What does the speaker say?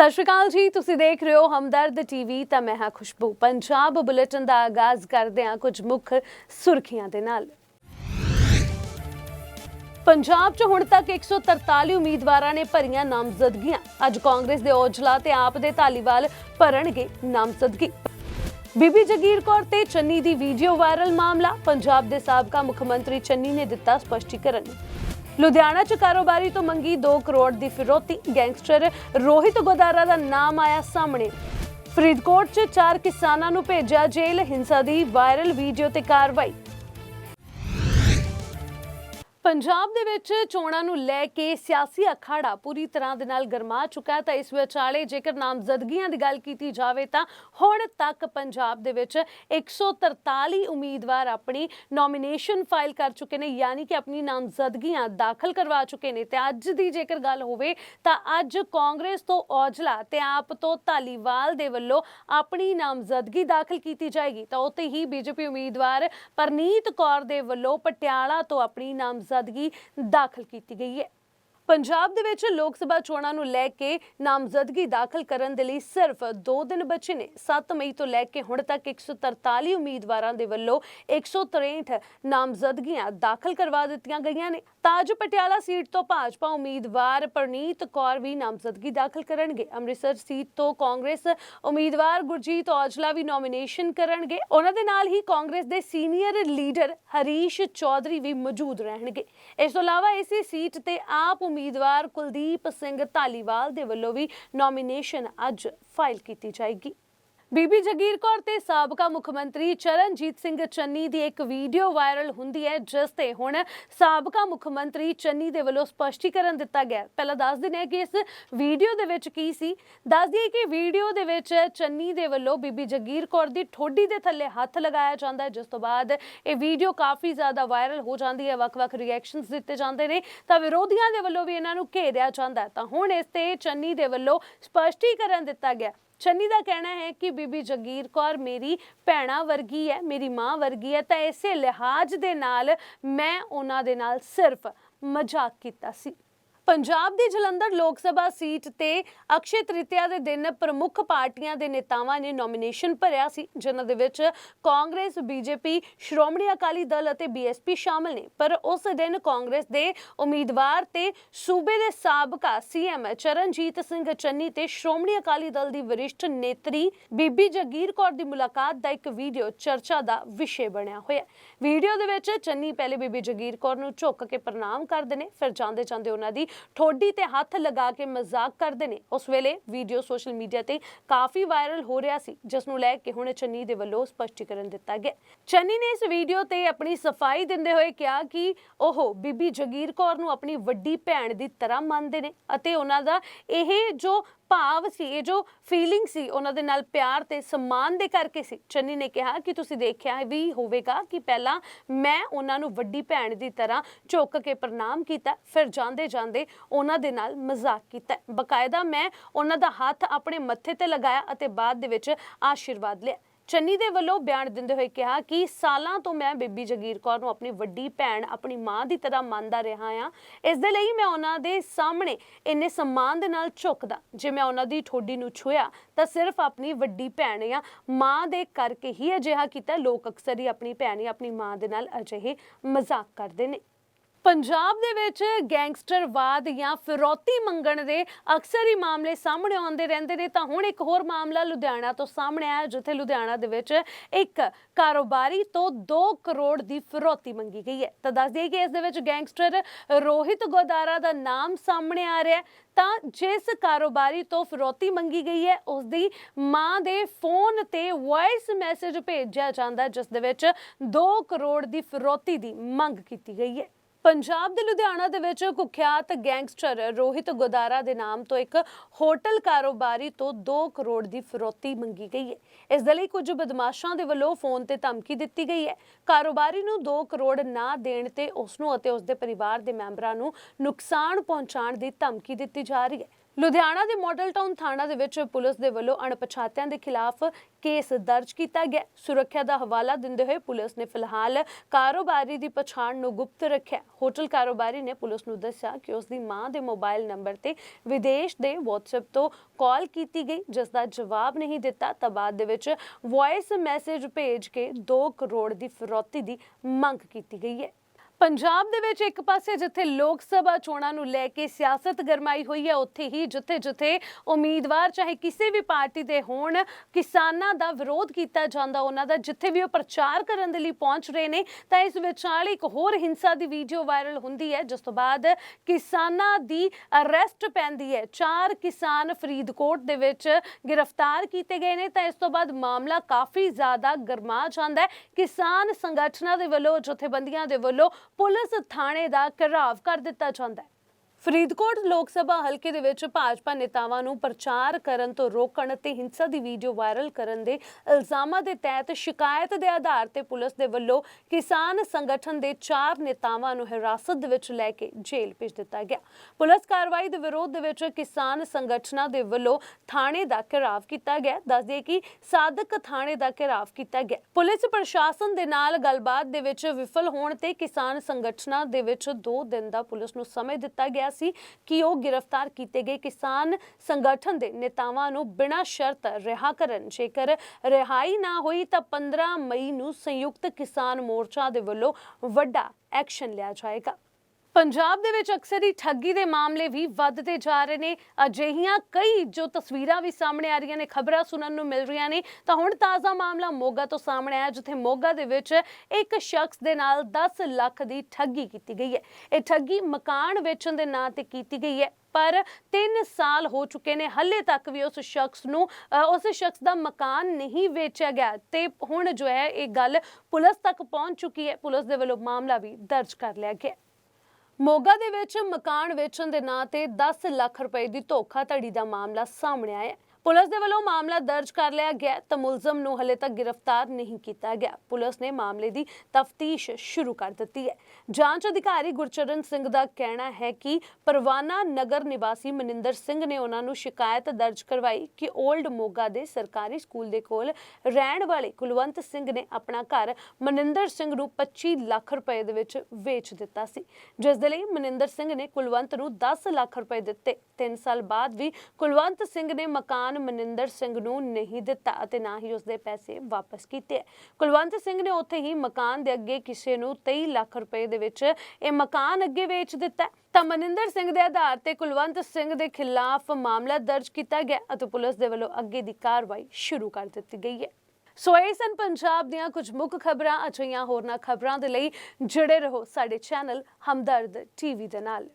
ਸਤਿ ਸ਼੍ਰੀ ਅਕਾਲ ਜੀ, ਤੁਸੀਂ ਦੇਖ ਰਹੇ ਹੋ ਹਮਦਰਦ ਟੀਵੀ, ਤਾਂ ਮੈਂ ਹਾਂ ਖੁਸ਼ਬੂ। ਪੰਜਾਬ ਬੁਲੇਟਿਨ ਦਾ ਆਗਾਜ਼ ਕਰਦੇ ਹਾਂ ਕੁਝ ਮੁੱਖ ਸੁਰਖੀਆਂ ਦੇ ਨਾਲ। ਪੰਜਾਬ 'ਚ ਹੁਣ ਤੱਕ 143 ਉਮੀਦਵਾਰਾਂ ਨੇ ਭਰੀਆਂ ਨਾਮਜ਼ਦਗੀਆਂ। ਅੱਜ ਕਾਂਗਰਸ ਦੇ ਔਜਲਾ ਤੇ ਆਪ ਦੇ ਧਾਲੀਵਾਲ ਭਰਨਗੇ ਨਾਮਜ਼ਦਗੀ। ਬੀਬੀ ਜਗੀਰ ਕੌਰ ਤੇ ਚੰਨੀ ਦੀ ਵੀਡੀਓ ਵਾਇਰਲ ਮਾਮਲਾ। ਪੰਜਾਬ ਦੇ ਸਾਬਕਾ ਮੁੱਖ ਮੰਤਰੀ ਚੰਨੀ ਨੇ ਦਿੱਤਾ ਸਪਸ਼ਟੀਕਰਨ। ਲੁਧਿਆਣਾ 'ਚ ਕਾਰੋਬਾਰੀ ਤੋਂ ਮੰਗੀ 2 ਕਰੋੜ ਦੀ ਫਿਰੌਤੀ ਗੈਂਗਸਟਰ ਰੋਹਿਤ ਗੋਦਾਰਾ ਦਾ ਨਾਮ ਆਇਆ ਸਾਹਮਣੇ। ਫਰੀਦਕੋਟ 'ਚ ਚਾਰ ਕਿਸਾਨਾਂ ਨੂੰ ਭੇਜਿਆ ਜੇਲ੍ਹ। ਹਿੰਸਾ ਦੀ ਵਾਇਰਲ ਵੀਡੀਓ ਤੇ ਕਾਰਵਾਈ। ਪੰਜਾਬ ਦੇ ਵਿੱਚ ਚੋਣਾਂ ਨੂੰ ਲੈ ਕੇ ਸਿਆਸੀ ਅਖਾੜਾ ਪੂਰੀ ਤਰ੍ਹਾਂ ਦੇ ਨਾਲ ਗਰਮਾ ਚੁੱਕਾ ਹੈ, ਤਾਂ ਇਸ ਵਿਚਾਲੇ ਜੇਕਰ ਨਾਮਜ਼ਦਗੀਆਂ ਦੀ ਗੱਲ ਕੀਤੀ ਜਾਵੇ ਤਾਂ ਹੁਣ ਤੱਕ ਪੰਜਾਬ ਦੇ ਵਿੱਚ 143 ਉਮੀਦਵਾਰ ਆਪਣੀ ਨੋਮੀਨੇਸ਼ਨ ਫਾਈਲ ਕਰ ਚੁੱਕੇ ਨੇ, ਯਾਨੀ ਕਿ ਆਪਣੀ ਨਾਮਜ਼ਦਗੀਆਂ ਦਾਖਲ ਕਰਵਾ ਚੁੱਕੇ ਨੇ। ਤੇ ਅੱਜ ਦੀ ਜੇਕਰ ਗੱਲ ਹੋਵੇ ਤਾਂ ਅੱਜ ਕਾਂਗਰਸ ਤੋਂ ਔਜਲਾ ਤੇ ਆਪ ਤੋਂ ਧਾਲੀਵਾਲ ਦੇ ਵੱਲੋਂ ਆਪਣੀ ਨਾਮਜ਼ਦਗੀ ਦਾਖਲ ਕੀਤੀ ਜਾਏਗੀ। ਤਾਂ ਉੱਥੇ ਹੀ ਬੀਜੇਪੀ ਉਮੀਦਵਾਰ ਪਰਨੀਤ ਕੌਰ ਦੇ ਵੱਲੋਂ ਪਟਿਆਲਾ ਤੋਂ ਆਪਣੀ ਨਾਮਜ਼ਦ ਨਾਮਜ਼ਦਗੀ ਦਾਖਲ ਕੀਤੀ ਗਈ ਹੈ। ਪੰਜਾਬ ਦੇ ਵਿੱਚ ਲੋਕ ਸਭਾ ਚੋਣਾਂ ਨੂੰ ਲੈ ਕੇ ਨਾਮਜ਼ਦਗੀ ਦਾਖਲ ਕਰਨ ਦੇ ਲਈ ਸਿਰਫ 2 ਦਿਨ ਬਚੇ ਨੇ। 7 ਮਈ ਤੋਂ ਲੈ ਕੇ ਹੁਣ ਤੱਕ 143 ਉਮੀਦਵਾਰਾਂ ਦੇ ਵੱਲੋਂ 163 ਨਾਮਜ਼ਦਗੀਆਂ ਦਾਖਲ ਕਰਵਾ ਦਿੱਤੀਆਂ ਗਈਆਂ ਨੇ। ਤਾਜ ਪਟਿਆਲਾ ਸੀਟ ਤੋਂ ਭਾਜਪਾ ਉਮੀਦਵਾਰ ਪ੍ਰਨੀਤ ਕੌਰ ਵੀ ਨਾਮਜ਼ਦਗੀ ਦਾਖਲ ਕਰਨਗੇ। ਅੰਮ੍ਰਿਤਸਰ ਸੀਟ ਤੋਂ ਕਾਂਗਰਸ ਉਮੀਦਵਾਰ ਗੁਰਜੀਤ ਔਜਲਾ ਵੀ ਨੋਮੀਨੇਸ਼ਨ ਕਰਨਗੇ। ਉਹਨਾਂ ਦੇ ਨਾਲ ਹੀ ਕਾਂਗਰਸ ਦੇ ਸੀਨੀਅਰ ਲੀਡਰ ਹਰੀਸ਼ ਚੌਧਰੀ ਵੀ ਮੌਜੂਦ ਰਹਿਣਗੇ। ਇਸ ਤੋਂ ਇਲਾਵਾ ਇਸੇ ਸੀਟ ਤੇ ਆਪ ਉਮੀਦਵਾਰ ਉਮੀਦਵਾਰ ਕੁਲਦੀਪ ਸਿੰਘ ਧਾਲੀਵਾਲ ਦੇ ਵੱਲੋਂ ਵੀ ਨੋਮੀਨੇਸ਼ਨ ਅੱਜ ਫਾਈਲ ਕੀਤੀ ਜਾਏਗੀ। ਬੀਬੀ ਜਗੀਰ ਕੌਰ ਤੇ ਸਾਬਕਾ ਮੁੱਖ ਮੰਤਰੀ ਚਰਨਜੀਤ ਸਿੰਘ ਚੰਨੀ ਦੀ ਇੱਕ ਵੀਡੀਓ ਵਾਇਰਲ ਹੁੰਦੀ ਹੈ, ਜਿਸ ਤੇ ਹੁਣ ਸਾਬਕਾ ਮੁੱਖ ਮੰਤਰੀ ਚੰਨੀ ਦੇ ਵੱਲੋਂ ਸਪਸ਼ਟੀਕਰਨ ਦਿੱਤਾ ਗਿਆ ਪਹਿਲਾਂ ਦੱਸ ਦਿੰਦੇ ਹਾਂ ਕਿ ਇਸ ਵੀਡੀਓ ਦੇ ਵਿੱਚ ਕੀ ਸੀ। ਦੱਸ ਦਈਏ ਕਿ ਵੀਡੀਓ ਦੇ ਵਿੱਚ ਚੰਨੀ ਦੇ ਵੱਲੋਂ ਬੀਬੀ ਜਗੀਰ ਕੌਰ ਦੀ ਠੋਡੀ ਦੇ ਥੱਲੇ ਹੱਥ ਲਗਾਇਆ ਜਾਂਦਾ ਹੈ, ਜਿਸ ਤੋਂ ਬਾਅਦ ਇਹ ਵੀਡੀਓ ਕਾਫੀ ਜ਼ਿਆਦਾ ਵਾਇਰਲ ਹੋ ਜਾਂਦੀ ਹੈ, ਵੱਖ-ਵੱਖ ਰਿਐਕਸ਼ਨਸ ਦਿੱਤੇ ਜਾਂਦੇ ਨੇ, ਤਾਂ ਵਿਰੋਧੀਆਂ ਦੇ ਵੱਲੋਂ ਵੀ ਇਹਨਾਂ ਨੂੰ ਘੇਰਿਆ ਜਾਂਦਾ ਤਾਂ ਹੁਣ ਇਸ ਤੇ ਚੰਨੀ ਦੇ ਵੱਲੋਂ ਸਪਸ਼ਟੀਕਰਨ ਦਿੱਤਾ ਗਿਆ ਚੰਨੀ ਦਾ ਕਹਿਣਾ ਹੈ ਕਿ ਬੀਬੀ ਜਗੀਰ ਕੌਰ ਮੇਰੀ ਭੈਣਾ ਵਰਗੀ ਹੈ, ਮੇਰੀ ਮਾਂ ਵਰਗੀ ਹੈ, ਤਾਂ ਇਸੇ ਲਿਹਾਜ਼ ਦੇ ਨਾਲ ਮੈਂ ਉਹਨਾਂ ਦੇ ਨਾਲ ਸਿਰਫ ਮਜ਼ਾਕ ਕੀਤਾ ਸੀ। ਪੰਜਾਬ ਦੀ ਜਲੰਧਰ ਲੋਕ ਸਭਾ ਸੀਟ ਤੇ ਅਕਸ਼ੇ ਤ੍ਰਿਤਿਆ ਦੇ ਦਿਨ ਪ੍ਰਮੁੱਖ ਪਾਰਟੀਆਂ ਦੇ ਨੇਤਾਵਾਂ ਨੇ ਨੋਮੀਨੇਸ਼ਨ ਭਰਿਆ ਸੀ, ਜਿਨ੍ਹਾਂ ਦੇ ਵਿੱਚ ਕਾਂਗਰਸ, ਬੀਜੇਪੀ, ਸ਼੍ਰੋਮਣੀ ਅਕਾਲੀ ਦਲ ਅਤੇ ਬੀਐਸਪੀ ਸ਼ਾਮਲ ਨੇ। ਪਰ ਉਸ ਦਿਨ ਕਾਂਗਰਸ ਦੇ ਉਮੀਦਵਾਰ ਤੇ ਸੂਬੇ ਦੇ ਸਾਬਕਾ ਸੀਐਮ ਚਰਨਜੀਤ ਸਿੰਘ ਚੰਨੀ ਤੇ ਸ਼੍ਰੋਮਣੀ ਅਕਾਲੀ ਦਲ ਦੀ ਵਰਿਸ਼ਠ ਨੇਤਰੀ ਬੀਬੀ ਜਗੀਰ ਕੌਰ ਦੀ ਮੁਲਾਕਾਤ ਦਾ ਇੱਕ ਵੀਡੀਓ ਚਰਚਾ ਦਾ ਵਿਸ਼ੇ ਬਣਿਆ ਹੋਇਆ। ਵੀਡੀਓ ਦੇ ਵਿੱਚ ਚੰਨੀ ਪਹਿਲੇ ਬੀਬੀ ਜਗੀਰ ਕੌਰ ਨੂੰ ਝੁੱਕ ਕੇ ਪ੍ਰਣਾਮ ਕਰਦੇ ਨੇ, ਫਿਰ ਜਾਂਦੇ ਜਾਂਦੇ ਉਹਨਾਂ ਦੀ ਠੋਡੀ ਤੇ ਹੱਥ ਲਗਾ ਕੇ ਮਜ਼ਾਕ ਕਰਦੇ ਨੇ। ਉਸ ਵੇਲੇ ਵੀਡੀਓ ਸੋਸ਼ਲ ਮੀਡੀਆ ਤੇ ਕਾਫੀ ਵਾਇਰਲ ਹੋ ਰਿਹਾ ਸੀ, ਜਿਸ ਨੂੰ ਲੈ ਕੇ ਹੁਣ ਚੰਨੀ ਦੇ ਵੱਲੋਂ ਸਪਸ਼ਟੀਕਰਨ ਦਿੱਤਾ ਗਿਆ। ਚੰਨੀ ਨੇ ਇਸ ਵੀਡੀਓ ਤੇ ਆਪਣੀ ਸਫ਼ਾਈ ਦਿੰਦੇ ਹੋਏ ਕਿਹਾ ਕਿ ਉਹ ਬੀਬੀ ਜਗੀਰ ਕੌਰ ਨੂੰ ਆਪਣੀ ਵੱਡੀ ਭੈਣ ਦੀ ਤਰ੍ਹਾਂ ਮੰਨਦੇ ਨੇ ਅਤੇ ਉਹਨਾਂ ਦਾ ਇਹ ਜੋ ਭਾਵ ਸੀ, ਇਹ ਜੋ ਫੀਲਿੰਗ ਸੀ, ਉਹਨਾਂ ਦੇ ਨਾਲ ਪਿਆਰ ਤੇ ਸਨਮਾਨ ਦੇ ਕਰਕੇ ਸੀ। ਚੰਨੀ ਨੇ ਕਿਹਾ ਕਿ ਤੁਸੀਂ ਦੇਖਿਆ ਵੀ ਹੋਵੇਗਾ ਕਿ ਪਹਿਲਾਂ ਮੈਂ ਉਹਨਾਂ ਨੂੰ ਵੱਡੀ ਭੈਣ ਦੀ ਤਰ੍ਹਾਂ ਝੁੱਕ ਕੇ ਪ੍ਰਣਾਮ ਕੀਤਾ, ਫਿਰ ਜਾਂਦੇ ਜਾਂਦੇ ਉਹਨਾਂ ਦੇ ਨਾਲ ਮਜ਼ਾਕ ਕੀਤਾ। ਬਕਾਇਦਾ ਮੈਂ ਉਹਨਾਂ ਦਾ ਹੱਥ ਆਪਣੇ ਮੱਥੇ ਤੇ ਲਗਾਇਆ ਅਤੇ ਬਾਅਦ ਦੇ ਵਿੱਚ ਆਸ਼ੀਰਵਾਦ ਲਿਆ। ਚੰਨੀ ਦੇ ਵੱਲੋਂ ਬਿਆਨ ਦਿੰਦੇ ਹੋਏ ਕਿਹਾ ਕਿ ਸਾਲਾਂ ਤੋਂ ਮੈਂ ਬੀਬੀ ਜਗੀਰ ਕੌਰ ਨੂੰ ਆਪਣੀ ਵੱਡੀ ਭੈਣ, ਆਪਣੀ ਮਾਂ ਦੀ ਤਰ੍ਹਾਂ ਮੰਨਦਾ ਰਿਹਾ ਹਾਂ। ਇਸ ਦੇ ਲਈ ਮੈਂ ਉਹਨਾਂ ਦੇ ਸਾਹਮਣੇ ਇੰਨੇ ਸਨਮਾਨ ਦੇ ਨਾਲ ਝੁਕਦਾ, ਜੇ ਮੈਂ ਉਹਨਾਂ ਦੀ ਠੋਡੀ ਨੂੰ ਛੁਇਆ ਤਾਂ ਸਿਰਫ ਆਪਣੀ ਵੱਡੀ ਭੈਣ ਜਾਂ ਮਾਂ ਦੇ ਕਰਕੇ ਹੀ ਅਜਿਹਾ ਕੀਤਾ। ਲੋਕ ਅਕਸਰ ਹੀ ਆਪਣੀ ਭੈਣ ਜਾਂ ਆਪਣੀ ਮਾਂ ਦੇ ਨਾਲ ਅਜਿਹੇ ਮਜ਼ਾਕ ਕਰਦੇ ਨੇ। ਪੰਜਾਬ ਦੇ ਵਿੱਚ ਗੈਂਗਸਟਰਵਾਦ ਜਾਂ ਫਿਰੌਤੀ ਮੰਗਣ ਦੇ ਅਕਸਰ ਹੀ ਮਾਮਲੇ ਸਾਹਮਣੇ ਆਉਂਦੇ ਰਹਿੰਦੇ ਨੇ। ਤਾਂ ਹੁਣ ਇੱਕ ਹੋਰ ਮਾਮਲਾ ਲੁਧਿਆਣਾ ਤੋਂ ਸਾਹਮਣੇ ਆਇਆ, ਜਿੱਥੇ ਲੁਧਿਆਣਾ ਦੇ ਵਿੱਚ ਇੱਕ ਕਾਰੋਬਾਰੀ ਤੋਂ 2 ਕਰੋੜ ਦੀ ਫਿਰੌਤੀ ਮੰਗੀ ਗਈ ਹੈ। ਤਾਂ ਦੱਸ ਦਈਏ ਕਿ ਇਸ ਦੇ ਵਿੱਚ ਗੈਂਗਸਟਰ ਰੋਹਿਤ ਗੋਦਾਰਾ ਦਾ ਨਾਮ ਸਾਹਮਣੇ ਆ ਰਿਹਾ ਹੈ। ਤਾਂ ਜਿਸ ਕਾਰੋਬਾਰੀ ਤੋਂ ਫਿਰੌਤੀ ਮੰਗੀ ਗਈ ਹੈ, ਉਸ ਦੀ ਮਾਂ ਦੇ ਫੋਨ ਤੇ ਵੌਇਸ ਮੈਸੇਜ ਭੇਜਿਆ ਜਾਂਦਾ, ਜਿਸ ਦੇ ਵਿੱਚ 2 ਕਰੋੜ ਦੀ ਫਿਰੌਤੀ ਦੀ ਮੰਗ ਕੀਤੀ ਗਈ ਹੈ। ਪੰਜਾਬ ਦੇ ਲੁਧਿਆਣਾ ਦੇ ਵਿੱਚ ਕੁਖਿਆਤ ਗੈਂਗਸਟਰ ਰੋਹਿਤ ਗੋਦਾਰਾ ਦੇ ਨਾਮ ਤੋਂ ਇੱਕ ਹੋਟਲ ਕਾਰੋਬਾਰੀ ਤੋਂ 2 ਕਰੋੜ ਦੀ ਫਿਰੌਤੀ ਮੰਗੀ ਗਈ ਹੈ। ਇਸ ਦੇ ਲਈ ਕੁਝ ਬਦਮਾਸ਼ਾਂ ਦੇ ਵੱਲੋਂ ਫੋਨ ਤੇ ਧਮਕੀ ਦਿੱਤੀ ਗਈ ਹੈ। ਕਾਰੋਬਾਰੀ ਨੂੰ 2 ਕਰੋੜ ਨਾ ਦੇਣ ਤੇ ਉਸ ਨੂੰ ਅਤੇ ਉਸ ਦੇ ਪਰਿਵਾਰ ਦੇ ਮੈਂਬਰਾਂ ਨੂੰ ਨੁਕਸਾਨ ਪਹੁੰਚਾਉਣ ਦੀ ਧਮਕੀ ਦਿੱਤੀ ਜਾ ਰਹੀ ਹੈ। ਲੁਧਿਆਣਾ ਦੇ ਮਾਡਲ ਟਾਊਨ ਥਾਣਾ ਦੇ ਵਿੱਚ ਪੁਲਿਸ ਦੇ ਵੱਲੋਂ ਅਣਪਛਾਤਿਆਂ ਦੇ ਖਿਲਾਫ ਕੇਸ ਦਰਜ ਕੀਤਾ ਗਿਆ। ਸੁਰੱਖਿਆ ਦਾ ਹਵਾਲਾ ਦਿੰਦੇ ਹੋਏ ਪੁਲਿਸ ਨੇ ਫਿਲਹਾਲ ਕਾਰੋਬਾਰੀ ਦੀ ਪਛਾਣ ਨੂੰ ਗੁਪਤ ਰੱਖਿਆ। ਹੋਟਲ ਕਾਰੋਬਾਰੀ ਨੇ ਪੁਲਿਸ ਨੂੰ ਦੱਸਿਆ ਕਿ ਉਸ ਦੀ ਮਾਂ ਦੇ ਮੋਬਾਈਲ ਨੰਬਰ ਤੇ ਵਿਦੇਸ਼ ਦੇ WhatsApp ਤੋਂ ਕਾਲ ਕੀਤੀ ਗਈ, ਜਿਸ ਦਾ ਜਵਾਬ ਨਹੀਂ ਦਿੱਤਾ। ਤਾਂ ਬਾਅਦ ਦੇ ਵਿੱਚ ਵੌਇਸ ਮੈਸੇਜ ਭੇਜ ਕੇ 2 ਕਰੋੜ ਦੀ ਫਿਰੌਤੀ ਦੀ ਮੰਗ ਕੀਤੀ ਗਈ ਹੈ। ਪੰਜਾਬ ਦੇ ਵਿੱਚ ਇੱਕ ਪਾਸੇ ਜਿੱਥੇ ਲੋਕ ਸਭਾ ਚੋਣਾਂ ਨੂੰ ਲੈ ਕੇ ਸਿਆਸਤ ਗਰਮਾਈ ਹੋਈ ਹੈ, ਉੱਥੇ ਹੀ ਜਿੱਥੇ-ਜਿੱਥੇ ਉਮੀਦਵਾਰ, ਚਾਹੇ ਕਿਸੇ ਵੀ ਪਾਰਟੀ ਦੇ ਹੋਣ, ਕਿਸਾਨਾਂ ਦਾ ਵਿਰੋਧ ਕੀਤਾ ਜਾਂਦਾ ਉਹਨਾਂ ਦਾ, ਜਿੱਥੇ ਵੀ ਉਹ ਪ੍ਰਚਾਰ ਕਰਨ ਦੇ ਲਈ ਪਹੁੰਚ ਰਹੇ ਨੇ, ਤਾਂ ਇਸ ਵਿਚਾਲੇ ਇੱਕ ਹੋਰ ਹਿੰਸਾ ਦੀ ਵੀਡੀਓ ਵਾਇਰਲ ਹੁੰਦੀ ਹੈ, ਜਿਸ ਤੋਂ ਬਾਅਦ ਕਿਸਾਨਾਂ ਦੀ ਅਰੈਸਟ ਪੈਂਦੀ ਹੈ। ਚਾਰ ਕਿਸਾਨ ਫਰੀਦਕੋਟ ਦੇ ਵਿੱਚ ਗ੍ਰਿਫਤਾਰ ਕੀਤੇ ਗਏ ਨੇ, ਤਾਂ ਇਸ ਤੋਂ ਬਾਅਦ ਮਾਮਲਾ ਕਾਫੀ ਜ਼ਿਆਦਾ ਗਰਮਾ ਜਾਂਦਾ ਹੈ। ਕਿਸਾਨ ਸੰਗਠਨਾਂ ਦੇ ਵੱਲੋਂ, ਜਥੇਬੰਦੀਆਂ ਦੇ ਵੱਲੋਂ ਪੁਲਿਸ ਥਾਣੇ ਦਾ ਘਿਰਾਵ ਕਰ ਦਿੱਤਾ ਜਾਂਦਾ ਹੈ। ਫਰੀਦਕੋਟ ਲੋਕ ਸਭਾ ਹਲਕੇ ਦੇ ਵਿੱਚ ਭਾਜਪਾ ਨੇਤਾਵਾਂ ਨੂੰ ਪ੍ਰਚਾਰ ਕਰਨ ਤੋਂ ਰੋਕਣ ਅਤੇ ਹਿੰਸਾ ਦੀ ਵੀਡੀਓ ਵਾਇਰਲ ਕਰਨ ਦੇ ਇਲਜ਼ਾਮਾਂ ਦੇ ਤਹਿਤ ਸ਼ਿਕਾਇਤ ਦੇ ਆਧਾਰ ਤੇ ਪੁਲਿਸ ਦੇ ਵੱਲੋਂ ਕਿਸਾਨ ਸੰਗਠਨ ਦੇ ਚਾਰ ਨੇਤਾਵਾਂ ਨੂੰ ਹਿਰਾਸਤ ਦੇ ਵਿੱਚ ਲੈ ਕੇ ਜੇਲ੍ਹ ਭੇਜ ਦਿੱਤਾ ਗਿਆ। ਪੁਲਿਸ ਕਾਰਵਾਈ ਦੇ ਵਿਰੋਧ ਦੇ ਵਿੱਚ ਕਿਸਾਨ ਸੰਗਠਨਾਂ ਦੇ ਵੱਲੋਂ ਥਾਣੇ ਦਾ ਘਿਰਾਵ ਕੀਤਾ ਗਿਆ। ਦੱਸਦੇ ਕਿ ਸਾਦਕ ਥਾਣੇ ਦਾ ਘਿਰਾਵ ਕੀਤਾ ਗਿਆ। ਪੁਲਿਸ ਪ੍ਰਸ਼ਾਸਨ ਦੇ ਨਾਲ ਗੱਲਬਾਤ ਦੇ ਵਿੱਚ ਵਿਫਲ ਹੋਣ ਤੇ ਕਿਸਾਨ ਸੰਗਠਨਾਂ ਦੇ ਵਿੱਚ 2 ਦਿਨ ਦਾ ਪੁਲਿਸ ਨੂੰ ਸਮੇਂ ਦਿੱਤਾ ਗਿਆ। ਸੀ ਕਿ ਉਹ ਗ੍ਰਿਫਤਾਰ ਕੀਤੇ ਗਏ ਕਿਸਾਨ ਸੰਗਠਨ ਦੇ ਨੇਤਾਵਾਂ ਨੂੰ ਬਿਨਾਂ ਸ਼ਰਤ ਰਿਹਾ ਕਰਨ। ਜੇਕਰ ਰਿਹਾਈ ਨਾ ਹੋਈ ਤਾਂ 15 ਮਈ ਨੂੰ ਸੰਯੁਕਤ ਕਿਸਾਨ ਮੋਰਚਾ ਦੇ ਵੱਲੋਂ ਵੱਡਾ ਐਕਸ਼ਨ ਲਿਆ ਜਾਏਗਾ। ਪੰਜਾਬ ਦੇ ਵਿੱਚ ਅਕਸਰ ਹੀ ਠੱਗੀ ਦੇ ਮਾਮਲੇ ਵੀ ਵੱਧਦੇ ਜਾ ਰਹੇ ਨੇ। ਅਜਿਹੀਆਂ ਕਈ ਜੋ ਤਸਵੀਰਾਂ ਵੀ ਸਾਹਮਣੇ ਆ ਰਹੀਆਂ ਨੇ ਖਬਰਾਂ ਸੁਣਨ ਨੂੰ ਮਿਲ ਰਹੀਆਂ ਨੇ। ਤਾਂ ਹੁਣ ਤਾਜ਼ਾ ਮਾਮਲਾ ਮੋਗਾ ਤੋਂ ਸਾਹਮਣੇ ਆਇਆ ਜਿੱਥੇ ਮੋਗਾ ਦੇ ਵਿੱਚ ਇੱਕ ਸ਼ਖਸ ਦੇ ਨਾਲ 10 ਲੱਖ ਦੀ ਠੱਗੀ ਕੀਤੀ ਗਈ ਹੈ। ਇਹ ਠੱਗੀ ਮਕਾਨ ਵੇਚਣ ਦੇ ਨਾਂ ਤੇ ਕੀਤੀ ਗਈ ਹੈ ਪਰ 3 ਸਾਲ ਹੋ ਚੁੱਕੇ ਨੇ। ਹੱਲੇ ਤੱਕ ਵੀ ਉਸ ਸ਼ਖਸ ਨੂੰ ਅ, ਉਸ ਸ਼ਖਸ ਦਾ ਮਕਾਨ ਨਹੀਂ ਵੇਚਿਆ ਗਿਆ ਤੇ ਹੁਣ ਜੋ ਹੈ ਇਹ ਗੱਲ ਪੁਲਿਸ ਤੱਕ ਪਹੁੰਚ ਚੁੱਕੀ ਹੈ। ਪੁਲਿਸ ਦੇ ਵੱਲੋਂ ਮਾਮਲਾ ਵੀ ਦਰਜ ਕਰ ਲਿਆ ਗਿਆ ਮੋਗਾ ਦੇ ਵਿੱਚ ਮਕਾਨ ਵੇਚਣ ਦੇ ਨਾਂ ਤੇ 10 ਲੱਖ ਰੁਪਏ ਦੀ ਧੋਖਾਧੜੀ ਦਾ ਮਾਮਲਾ ਸਾਹਮਣੇ ਆਇਆ ਹੈ। ਪੁਲਿਸ ਦੇ ਵੱਲੋਂ ਮਾਮਲਾ ਦਰਜ ਕਰ ਲਿਆ ਗਿਆ ਤਾਂ ਮੁਲਜ਼ਮ ਨੂੰ ਹਲੇ ਤੱਕ ਗ੍ਰਿਫਤਾਰ ਨਹੀਂ ਕੀਤਾ ਗਿਆ। ਪੁਲਿਸ ਨੇ ਮਾਮਲੇ ਦੀ ਤਫਤੀਸ਼ ਸ਼ੁਰੂ ਕਰ ਦਿੱਤੀ ਹੈ। ਜਾਂਚ ਅਧਿਕਾਰੀ ਗੁਰਚਰਨ ਸਿੰਘ ਦਾ ਕਹਿਣਾ ਹੈ ਕਿ ਪਰਵਾਨਾ ਨਗਰ ਨਿਵਾਸੀ ਮਨਿੰਦਰ ਸਿੰਘ ਨੇ ਉਹਨਾਂ ਨੂੰ ਸ਼ਿਕਾਇਤ ਦਰਜ ਕਰਵਾਈ ਕਿ 올ਡ ਮੋਗਾ ਦੇ ਸਰਕਾਰੀ ਸਕੂਲ ਦੇ ਕੋਲ ਰਹਿਣ ਵਾਲੇ ਕੁਲਵੰਤ ਸਿੰਘ ਨੇ ਆਪਣਾ ਘਰ ਮਨਿੰਦਰ ਸਿੰਘ ਨੂੰ 25 ਲੱਖ ਰੁਪਏ ਦੇ ਵਿੱਚ ਵੇਚ ਦਿੱਤਾ ਸੀ, ਜਿਸ ਦੇ ਲਈ ਮਨਿੰਦਰ ਸਿੰਘ ਨੇ ਕੁਲਵੰਤ ਨੂੰ 10 ਲੱਖ ਰੁਪਏ ਦਿੱਤੇ। 3 ਸਾਲ ਬਾਅਦ ਵੀ ਕੁਲਵੰਤ ਸਿੰਘ ਨੇ ਮਕਾਨ ਮਨਿੰਦਰ ਸਿੰਘ ਨੂੰ ਨਹੀਂ ਦਿੱਤਾ ਅਤੇ ਨਾ ਹੀ ਉਸਦੇ ਪੈਸੇ ਵਾਪਸ ਕੀਤੇ। ਕੁਲਵੰਤ ਸਿੰਘ ਨੇ ਉੱਥੇ ਹੀ ਮਕਾਨ ਦੇ ਅੱਗੇ ਕਿਸੇ ਨੂੰ 23 ਲੱਖ ਰੁਪਏ ਦੇ ਵਿੱਚ ਇਹ ਮਕਾਨ ਅੱਗੇ ਵੇਚ ਦਿੱਤਾ। ਤਾਂ ਮਨਿੰਦਰ ਸਿੰਘ ਦੇ ਆਧਾਰ ਤੇ ਕੁਲਵੰਤ ਸਿੰਘ ਦੇ ਖਿਲਾਫ ਮਾਮਲਾ ਦਰਜ ਕੀਤਾ ਗਿਆ ਅਤੇ ਪੁਲਿਸ ਦੇ ਵੱਲੋਂ ਅੱਗੇ ਦੀ ਕਾਰਵਾਈ ਸ਼ੁਰੂ ਕਰ ਦਿੱਤੀ ਗਈ ਹੈ। ਸੋ ਇਹ ਸਨ ਪੰਜਾਬ ਦੀਆਂ ਕੁਝ ਮੁੱਖ ਖਬਰਾਂ। ਅਜਿਹੀਆਂ ਹੋਰਨਾਂ ਖਬਰਾਂ ਦੇ ਲਈ ਜੁੜੇ ਰਹੋ ਸਾਡੇ ਚੈਨਲ ਹਮਦਰਦ ਟੀਵੀ ਦੇ ਨਾਲ।